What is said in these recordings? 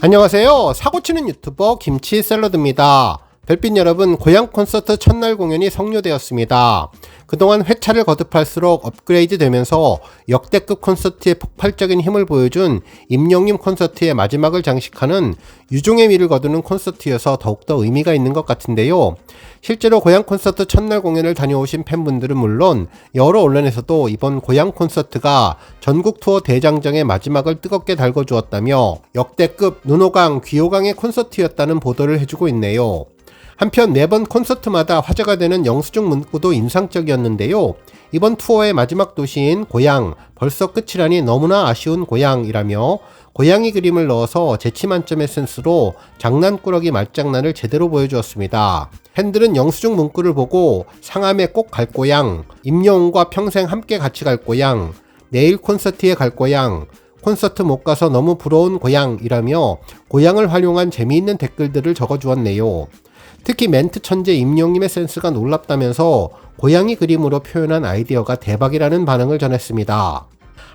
안녕하세요. 사고치는 유튜버 김치 샐러드입니다. 별빛 여러분, 고향 콘서트 첫날 공연이 성료되었습니다. 그동안 회차를 거듭할수록 업그레이드 되면서 역대급 콘서트의 폭발적인 힘을 보여준 임영님 콘서트의 마지막을 장식하는 유종의 미를 거두는 콘서트여서 더욱더 의미가 있는 것 같은데요. 실제로 고향 콘서트 첫날 공연을 다녀오신 팬분들은 물론 여러 언론에서도 이번 고향 콘서트가 전국 투어 대장정의 마지막을 뜨겁게 달궈주었다며 역대급 눈호강, 귀호강의 콘서트였다는 보도를 해주고 있네요. 한편 매번 콘서트마다 화제가 되는 영수증 문구도 인상적이었는데요. 이번 투어의 마지막 도시인 고향, 벌써 끝이라니 너무나 아쉬운 고향이라며 고양이 그림을 넣어서 재치 만점의 센스로 장난꾸러기 말장난을 제대로 보여주었습니다. 팬들은 영수증 문구를 보고 상암에 꼭 갈 고향, 임영웅과 평생 함께 같이 갈 고향, 내일 콘서트에 갈 고향, 콘서트 못 가서 너무 부러운 고향이라며 고향을 활용한 재미있는 댓글들을 적어주었네요. 특히 멘트 천재 임용님의 센스가 놀랍다면서 고양이 그림으로 표현한 아이디어가 대박이라는 반응을 전했습니다.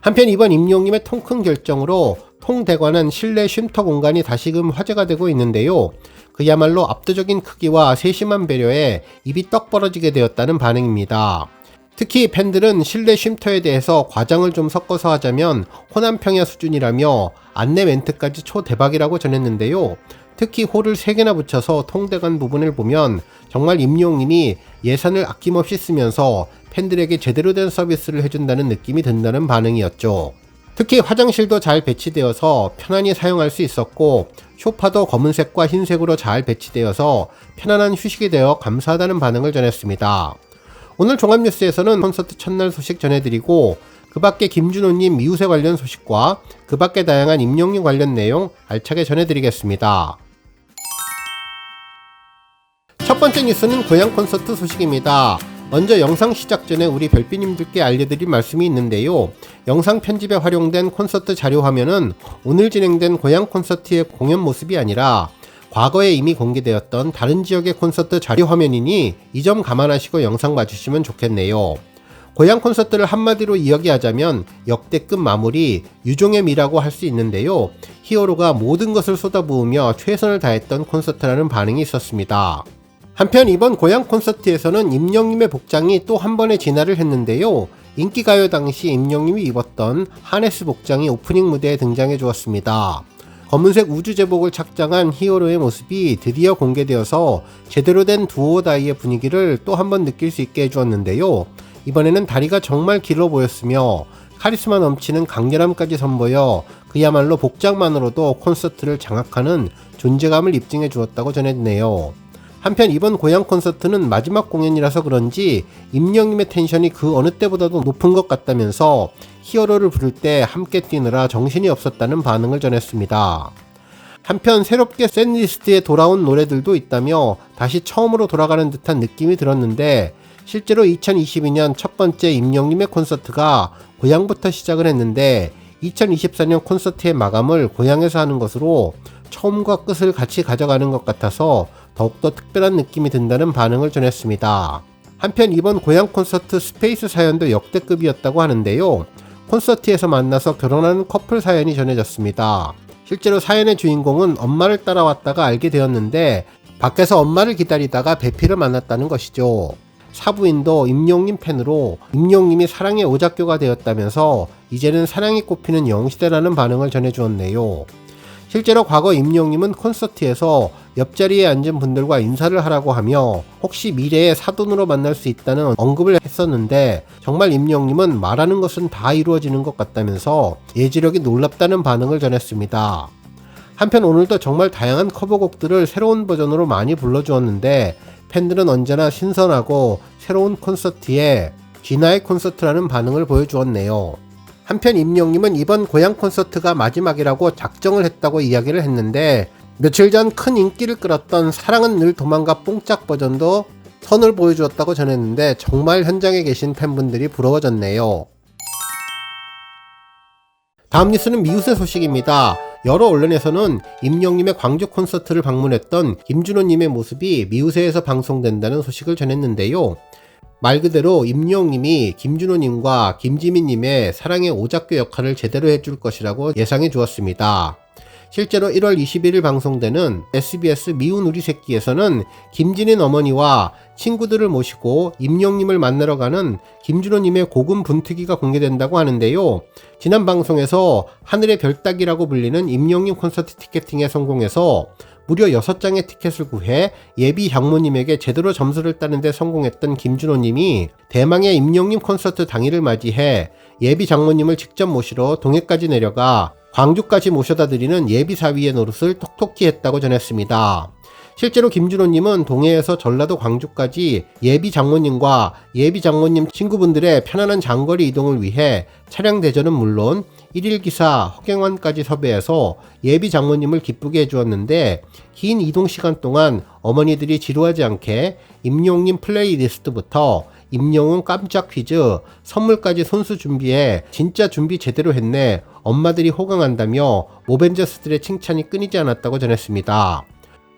한편 이번 임용님의 통큰 결정으로 통대관은 실내 쉼터 공간이 다시금 화제가 되고 있는데요. 그야말로 압도적인 크기와 세심한 배려에 입이 떡 벌어지게 되었다는 반응입니다. 특히 팬들은 실내 쉼터에 대해서 과장을 좀 섞어서 하자면 호남평야 수준이라며 안내 멘트까지 초대박이라고 전했는데요. 특히 홀을 3개나 붙여서 통대간 부분을 보면 정말 임용님이 예산을 아낌없이 쓰면서 팬들에게 제대로 된 서비스를 해준다는 느낌이 든다는 반응이었죠. 특히 화장실도 잘 배치되어서 편안히 사용할 수 있었고 쇼파도 검은색과 흰색으로 잘 배치되어서 편안한 휴식이 되어 감사하다는 반응을 전했습니다. 오늘 종합뉴스에서는 콘서트 첫날 소식 전해드리고 그 밖에 김준호님 미우새 관련 소식과 그 밖에 다양한 임용님 관련 내용 알차게 전해드리겠습니다. 번째 뉴스는 고향 콘서트 소식입니다. 먼저 영상 시작 전에 우리 별비님들께 알려드릴 말씀이 있는데요. 영상 편집에 활용된 콘서트 자료 화면은 오늘 진행된 고향 콘서트의 공연 모습이 아니라 과거에 이미 공개되었던 다른 지역의 콘서트 자료 화면이니 이 점 감안하시고 영상 봐주시면 좋겠네요. 고향 콘서트를 한마디로 이야기하자면 역대급 마무리, 유종의 미라고 할 수 있는데요. 히어로가 모든 것을 쏟아부으며 최선을 다했던 콘서트라는 반응이 있었습니다. 한편 이번 고향 콘서트에서는 임영님의 복장이 또 한 번의 진화를 했는데요. 인기가요 당시 임영님이 입었던 하네스 복장이 오프닝 무대에 등장해 주었습니다. 검은색 우주 제복을 착장한 히어로의 모습이 드디어 공개되어서 제대로 된 두오 다이의 분위기를 또 한 번 느낄 수 있게 해주었는데요. 이번에는 다리가 정말 길어 보였으며 카리스마 넘치는 강렬함까지 선보여 그야말로 복장만으로도 콘서트를 장악하는 존재감을 입증해 주었다고 전했네요. 한편 이번 고향 콘서트는 마지막 공연이라서 그런지 임영님의 텐션이 그 어느 때보다도 높은 것 같다면서 히어로를 부를 때 함께 뛰느라 정신이 없었다는 반응을 전했습니다. 한편 새롭게 샌리스트에 돌아온 노래들도 있다며 다시 처음으로 돌아가는 듯한 느낌이 들었는데 실제로 2022년 첫 번째 임영님의 콘서트가 고향부터 시작을 했는데 2024년 콘서트의 마감을 고향에서 하는 것으로 처음과 끝을 같이 가져가는 것 같아서 더욱더 특별한 느낌이 든다는 반응을 전했습니다. 한편 이번 고향 콘서트 스페이스 사연도 역대급이었다고 하는데요. 콘서트에서 만나서 결혼하는 커플 사연이 전해졌습니다. 실제로 사연의 주인공은 엄마를 따라왔다가 알게 되었는데 밖에서 엄마를 기다리다가 배피를 만났다는 것이죠. 사부인도 임용님 팬으로 임용님이 사랑의 오작교가 되었다면서 이제는 사랑이 꼽히는 영시대라는 반응을 전해주었네요. 실제로 과거 임용님은 콘서트에서 옆자리에 앉은 분들과 인사를 하라고 하며 혹시 미래에 사돈으로 만날 수 있다는 언급을 했었는데 정말 임용님은 말하는 것은 다 이루어지는 것 같다면서 예지력이 놀랍다는 반응을 전했습니다. 한편 오늘도 정말 다양한 커버곡들을 새로운 버전으로 많이 불러주었는데 팬들은 언제나 신선하고 새로운 콘서트에 진화의 콘서트라는 반응을 보여주었네요. 한편 임영님은 이번 고향 콘서트가 마지막이라고 작정을 했다고 이야기를 했는데 며칠 전 큰 인기를 끌었던 사랑은 늘 도망가 뽕짝 버전도 선을 보여주었다고 전했는데 정말 현장에 계신 팬분들이 부러워졌네요. 다음 뉴스는 미우새 소식입니다. 여러 언론에서는 임영님의 광주 콘서트를 방문했던 김준호님의 모습이 미우새에서 방송된다는 소식을 전했는데요. 말 그대로 임영님이 김준호님과 김지민님의 사랑의 오작교 역할을 제대로 해줄 것이라고 예상해 주었습니다. 실제로 1월 21일 방송되는 SBS 미운 우리 새끼에서는 김진인 어머니와 친구들을 모시고 임영님을 만나러 가는 김준호님의 고금 분투기가 공개된다고 하는데요. 지난 방송에서 하늘의 별따기라고 불리는 임영님 콘서트 티켓팅에 성공해서 무려 6장의 티켓을 구해 예비 장모님에게 제대로 점수를 따는데 성공했던 김준호님이 대망의 임영님 콘서트 당일을 맞이해 예비 장모님을 직접 모시러 동해까지 내려가 광주까지 모셔다 드리는 예비 사위의 노릇을 톡톡히 했다고 전했습니다. 실제로 김준호님은 동해에서 전라도 광주까지 예비 장모님과 예비 장모님 친구분들의 편안한 장거리 이동을 위해 차량 대전은 물론 1일 기사 허경환까지 섭외해서 예비 장모님을 기쁘게 해주었는데 긴 이동 시간 동안 어머니들이 지루하지 않게 임용님 플레이리스트부터 임영웅 깜짝 퀴즈, 선물까지 손수 준비해 진짜 준비 제대로 했네. 엄마들이 호강한다며 모벤저스들의 칭찬이 끊이지 않았다고 전했습니다.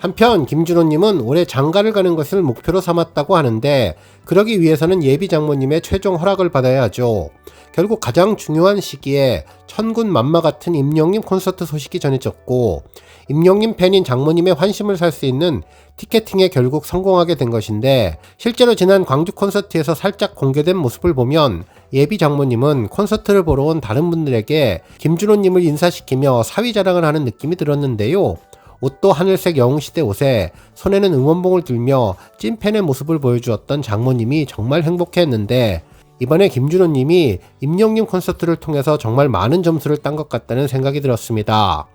한편 김준호님은 올해 장가를 가는 것을 목표로 삼았다고 하는데 그러기 위해서는 예비 장모님의 최종 허락을 받아야 하죠. 결국 가장 중요한 시기에 천군 만마 같은 임영님 콘서트 소식이 전해졌고 임영님 팬인 장모님의 환심을 살 수 있는 티켓팅에 결국 성공하게 된 것인데 실제로 지난 광주 콘서트에서 살짝 공개된 모습을 보면 예비 장모님은 콘서트를 보러 온 다른 분들에게 김준호님을 인사시키며 사위 자랑을 하는 느낌이 들었는데요. 옷도 하늘색 영웅시대 옷에 손에는 응원봉을 들며 찐팬의 모습을 보여주었던 장모님이 정말 행복해했는데 이번에 김준호님이 임영님 콘서트를 통해서 정말 많은 점수를 딴 것 같다는 생각이 들었습니다.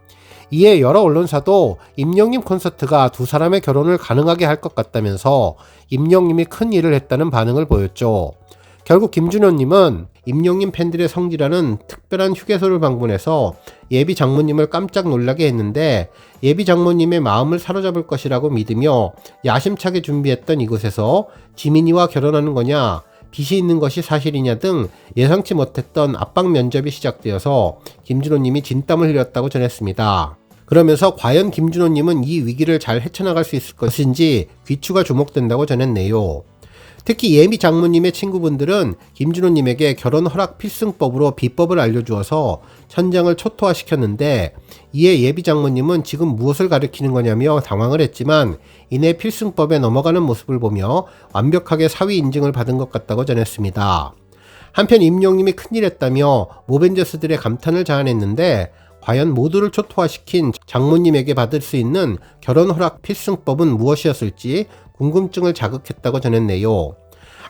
이에 여러 언론사도 임영님 콘서트가 두 사람의 결혼을 가능하게 할 것 같다면서 임영님이 큰 일을 했다는 반응을 보였죠. 결국 김준호님은 임영님 팬들의 성지라는 특별한 휴게소를 방문해서 예비 장모님을 깜짝 놀라게 했는데 예비 장모님의 마음을 사로잡을 것이라고 믿으며 야심차게 준비했던 이곳에서 지민이와 결혼하는 거냐 빚이 있는 것이 사실이냐 등 예상치 못했던 압박 면접이 시작되어서 김준호님이 진땀을 흘렸다고 전했습니다. 그러면서 과연 김준호님은 이 위기를 잘 헤쳐나갈 수 있을 것인지 귀추가 주목된다고 전했네요. 특히 예미 장모님의 친구분들은 김준호님에게 결혼 허락 필승법으로 비법을 알려주어서 천장을 초토화시켰는데 이에 예비 장모님은 지금 무엇을 가리키는 거냐며 당황을 했지만 이내 필승법에 넘어가는 모습을 보며 완벽하게 사위 인증을 받은 것 같다고 전했습니다. 한편 임용님이 큰일 했다며 모벤저스들의 감탄을 자아냈는데 과연 모두를 초토화시킨 장모님에게 받을 수 있는 결혼 허락 필승법은 무엇이었을지 궁금증을 자극했다고 전했네요.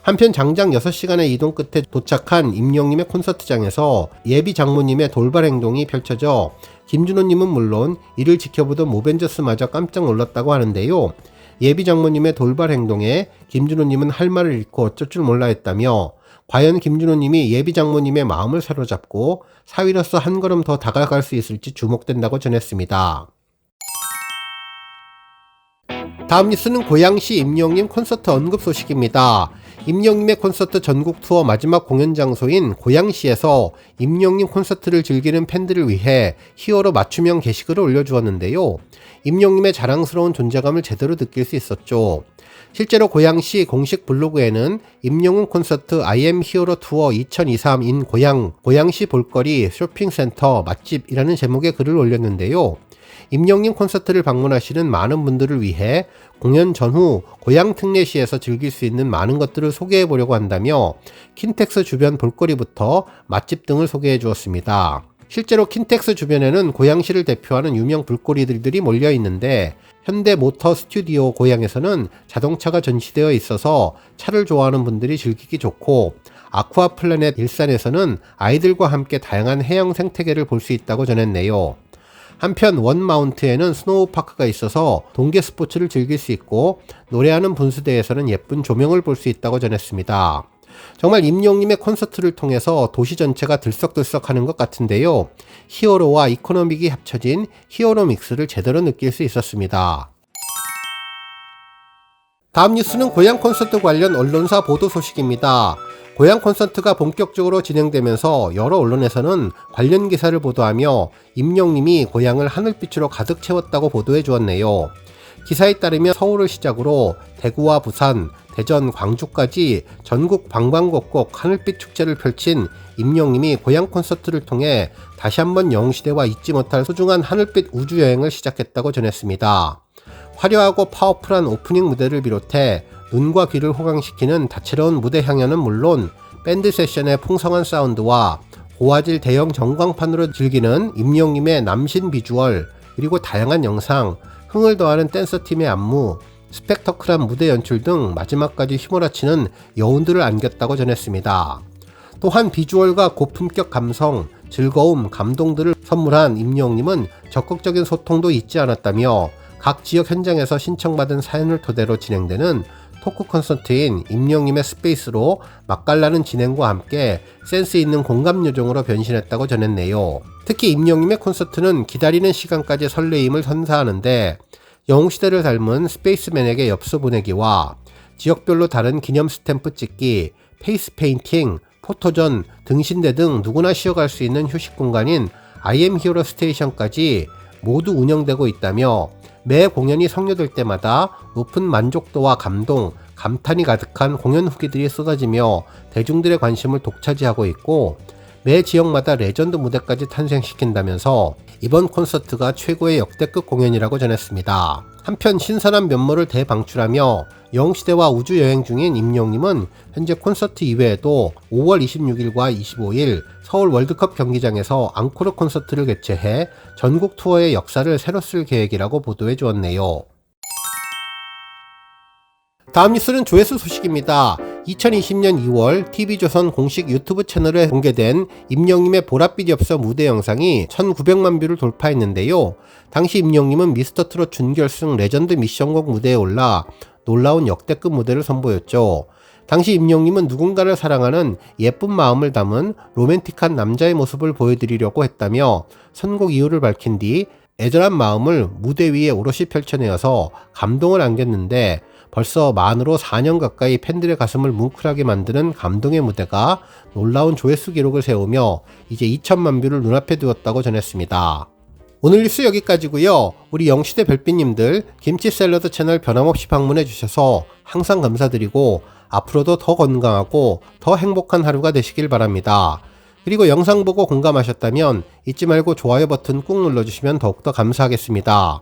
한편 장장 6시간의 이동 끝에 도착한 임영님의 콘서트장에서 예비 장모님의 돌발 행동이 펼쳐져 김준호님은 물론 이를 지켜보던 모벤저스마저 깜짝 놀랐다고 하는데요. 예비 장모님의 돌발 행동에 김준호님은 할 말을 잃고 어쩔 줄 몰라 했다며 과연 김준호님이 예비 장모님의 마음을 사로잡고 사위로서 한 걸음 더 다가갈 수 있을지 주목된다고 전했습니다. 다음 뉴스는 고양시 임영님 콘서트 언급 소식입니다. 임영님의 콘서트 전국 투어 마지막 공연 장소인 고양시에서 임영님 콘서트를 즐기는 팬들을 위해 히어로 맞춤형 게시글을 올려주었는데요. 임영님의 자랑스러운 존재감을 제대로 느낄 수 있었죠. 실제로 고양시 공식 블로그에는 임영웅 콘서트 IM 히어로 투어 2023 인 고양, 고양시 볼거리 쇼핑센터 맛집이라는 제목의 글을 올렸는데요. 임영님 콘서트를 방문하시는 많은 분들을 위해 공연 전후 고향 특례시에서 즐길 수 있는 많은 것들을 소개해 보려고 한다며 킨텍스 주변 볼거리부터 맛집 등을 소개해 주었습니다. 실제로 킨텍스 주변에는 고양시를 대표하는 유명 볼거리들이 몰려 있는데 현대 모터 스튜디오 고향에서는 자동차가 전시되어 있어서 차를 좋아하는 분들이 즐기기 좋고 아쿠아 플래넷 일산에서는 아이들과 함께 다양한 해양 생태계를 볼 수 있다고 전했네요. 한편 원마운트에는 스노우파크가 있어서 동계 스포츠를 즐길 수 있고 노래하는 분수대에서는 예쁜 조명을 볼 수 있다고 전했습니다. 정말 임용님의 콘서트를 통해서 도시 전체가 들썩들썩 하는 것 같은데요. 히어로와 이코노믹이 합쳐진 히어로 믹스를 제대로 느낄 수 있었습니다. 다음 뉴스는 고향 콘서트 관련 언론사 보도 소식입니다. 고향 콘서트가 본격적으로 진행되면서 여러 언론에서는 관련 기사를 보도하며 임영님이 고향을 하늘빛으로 가득 채웠다고 보도해 주었네요. 기사에 따르면 서울을 시작으로 대구와 부산, 대전, 광주까지 전국 방방곡곡 하늘빛 축제를 펼친 임영님이 고향 콘서트를 통해 다시 한번 영웅시대와 잊지 못할 소중한 하늘빛 우주여행을 시작했다고 전했습니다. 화려하고 파워풀한 오프닝 무대를 비롯해 눈과 귀를 호강시키는 다채로운 무대 향연은 물론 밴드 세션의 풍성한 사운드와 고화질 대형 전광판으로 즐기는 임영님의 남신 비주얼 그리고 다양한 영상, 흥을 더하는 댄서팀의 안무, 스펙터클한 무대 연출 등 마지막까지 휘몰아치는 여운들을 안겼다고 전했습니다. 또한 비주얼과 고품격 감성, 즐거움, 감동들을 선물한 임영님은 적극적인 소통도 잊지 않았다며 각 지역 현장에서 신청받은 사연을 토대로 진행되는 토크 콘서트인 임영님의 스페이스로 맛깔나는 진행과 함께 센스 있는 공감 요정으로 변신했다고 전했네요. 특히 임영님의 콘서트는 기다리는 시간까지 설레임을 선사하는데 영웅시대를 닮은 스페이스맨에게 엽서 보내기와 지역별로 다른 기념 스탬프 찍기, 페이스 페인팅, 포토전, 등신대 등 누구나 쉬어갈 수 있는 휴식 공간인 IM 히어로 스테이션까지 모두 운영되고 있다며 매 공연이 성료될 때마다 높은 만족도와 감동, 감탄이 가득한 공연 후기들이 쏟아지며 대중들의 관심을 독차지하고 있고 매 지역마다 레전드 무대까지 탄생시킨다면서 이번 콘서트가 최고의 역대급 공연이라고 전했습니다. 한편 신선한 면모를 대방출하며 영시대와 우주여행 중인 임영님은 현재 콘서트 이외에도 5월 26일과 25일 서울 월드컵 경기장에서 앙코르 콘서트를 개최해 전국 투어의 역사를 새로 쓸 계획이라고 보도해 주었네요. 다음 뉴스는 조회수 소식입니다. 2020년 2월 TV조선 공식 유튜브 채널에 공개된 임영님의 보랏빛 엽서 무대 영상이 1900만 뷰를 돌파했는데요. 당시 임영님은 미스터트롯 준결승 레전드 미션곡 무대에 올라 놀라운 역대급 무대를 선보였죠. 당시 임영님은 누군가를 사랑하는 예쁜 마음을 담은 로맨틱한 남자의 모습을 보여드리려고 했다며 선곡 이유를 밝힌 뒤 애절한 마음을 무대 위에 오롯이 펼쳐내어서 감동을 안겼는데 벌써 만으로 4년 가까이 팬들의 가슴을 뭉클하게 만드는 감동의 무대가 놀라운 조회수 기록을 세우며 이제 2천만 뷰를 눈앞에 두었다고 전했습니다. 오늘 뉴스 여기까지고요. 우리 영시대 별빛님들 김치 샐러드 채널 변함없이 방문해 주셔서 항상 감사드리고 앞으로도 더 건강하고 더 행복한 하루가 되시길 바랍니다. 그리고 영상 보고 공감하셨다면 잊지 말고 좋아요 버튼 꾹 눌러주시면 더욱더 감사하겠습니다.